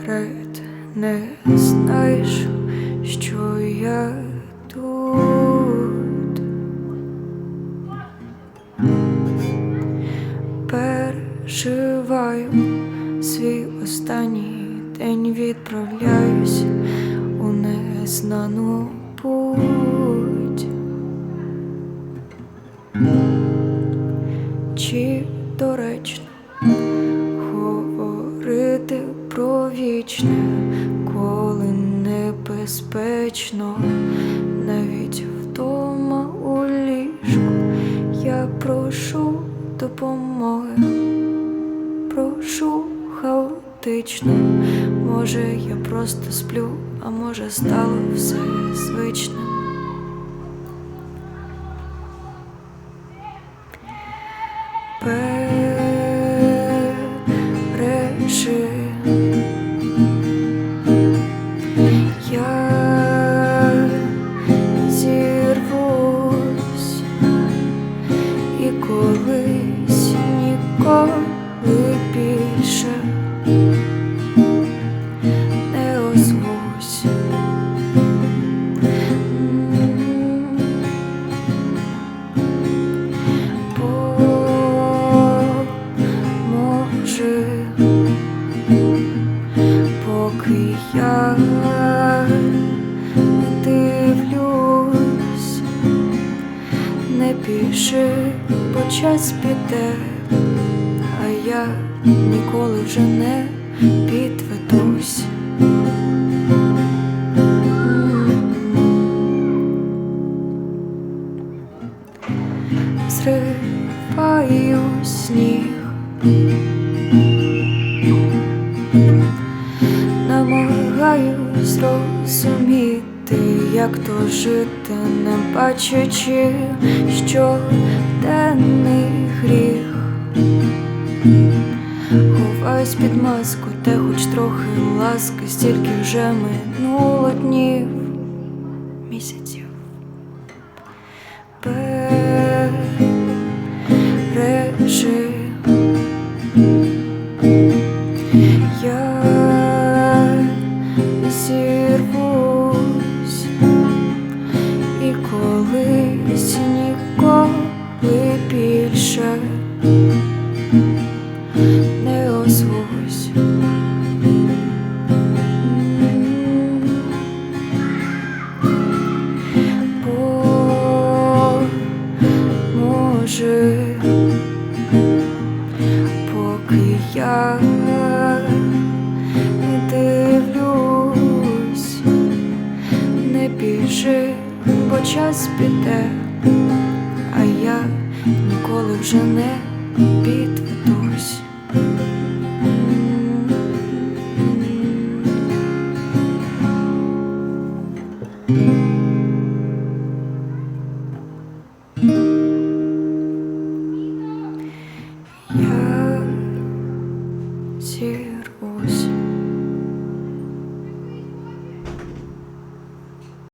секрет, не знаєш, що я тут переживаю свій останній день, відправляюся у незнану путь. Чи до вічне, коли небезпечно, навіть вдома у ліжку я прошу допомоги, прошу хаотично, може, я просто сплю, а може стало все звичним. Колись ніколи більше не озвусь. Поможе, поки я не піши, бо час піде, а я ніколи вже не підведусь. Зриваю сніг, як то жити, не бачачи, що денний гріх. Ховаюсь під маску, де хоч трохи ласки, стільки вже минуло днів, місяців. Більше не озвусь. Поможе, поки я дивлюсь, не біжи, бо час піде, вже не підведусь. Я